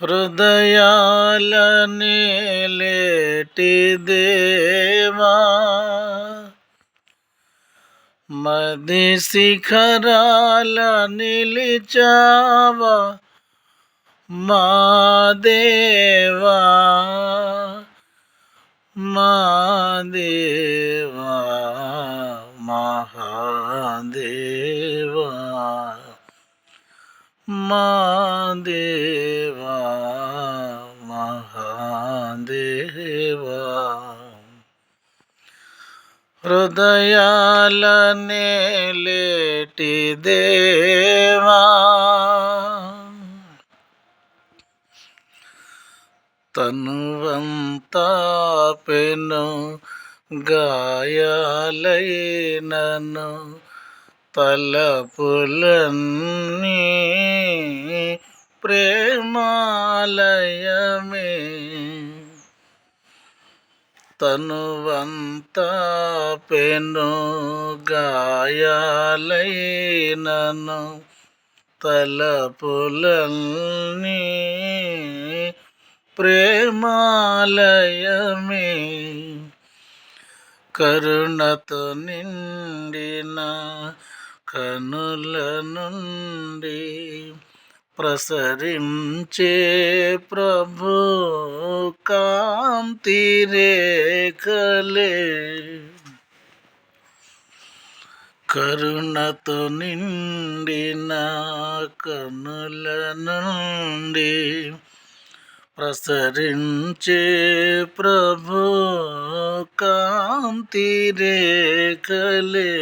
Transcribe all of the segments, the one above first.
హృదయాల నేలేటి దేవా మది శిఖరాల నిలిచావా మా దేవా మా దేవా మహాదేవా మా దేవా దేవా హృదయాల నేలేటి దేవా తనువంతా పెను గాయాలైనను తలపులన్నీ ప్రేమాలయమే. తనువంత పెను గాయాలైనను తలపులన్నీ ప్రేమాలయమే. కరుణతో నిండిన కనుల నుండి ప్రసరించే ప్రభు కాంతి రేఖలే. కరుణతో నిండిన కనుల నుండి ప్రసరించే ప్రభు కాంతి రేఖలే.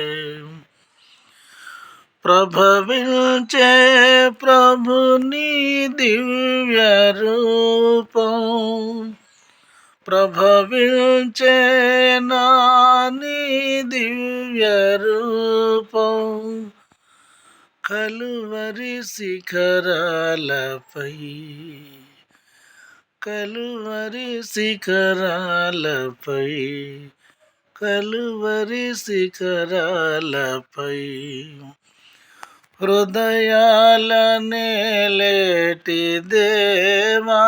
ప్రభవించే ప్రభుని దివ్య రూపం. ప్రభవించే నాని దివ్య రూపం. కలువరి శిఖరాలపై కలువరి శిఖరాలపై కలువరి శిఖరాలపై హృదయాల నేలేటి దేవా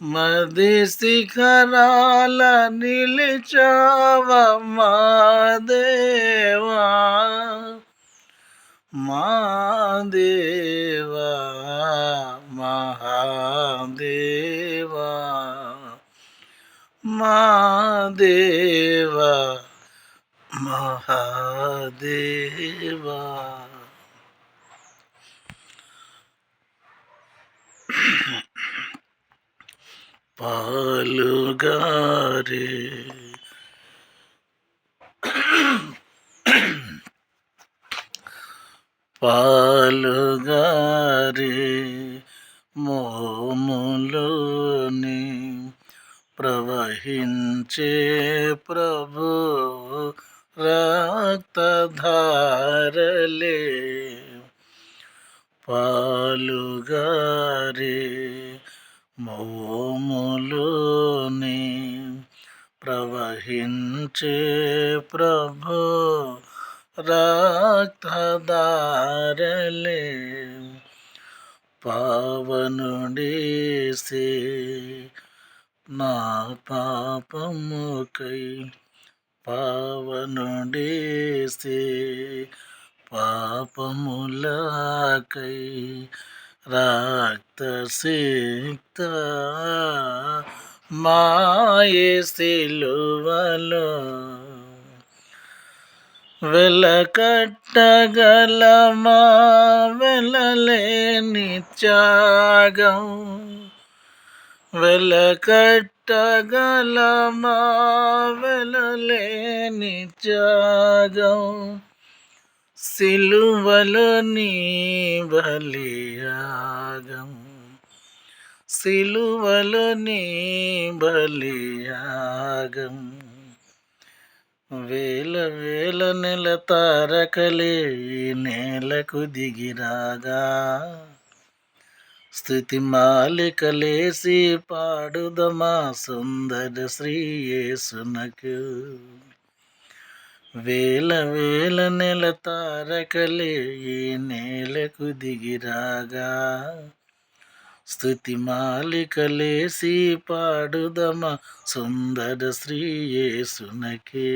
మది శిఖరాల నిలిచావమ్మా దేవా? మా దేవా మహాదేవా మా దేవా. మహాదేవా. పాలుగారే పాలుగారే మోములోని ప్రవహించే ప్రభు. రక్తధారలే పాలుగారే మోములోని ప్రవహించే ప్రభు రక్తదారలే పావనుడేసే నా పాపముకై పావనుడేసే పాపములకై రక్తసిక్త మాయే సిలువలో వెలకట్టగలమా? వెలలేని త్యాగం వెలకట్టగలమా వెలలేని త్యాగం సిలువలో నీ బలియాగం సిలువలో నీ బలియాగం వేల వేల నెల తారకలే నేలకు దిగిరాగా స్థుతి మాలికలేసి పాడుదమా సుందర శ్రీయేసునకు వేల వేల నెల తారకలే ఈ నేలకు దిగిరాగా స్థుతి మాలికలేసి పాడుదమా సుందర శ్రీయేసునకే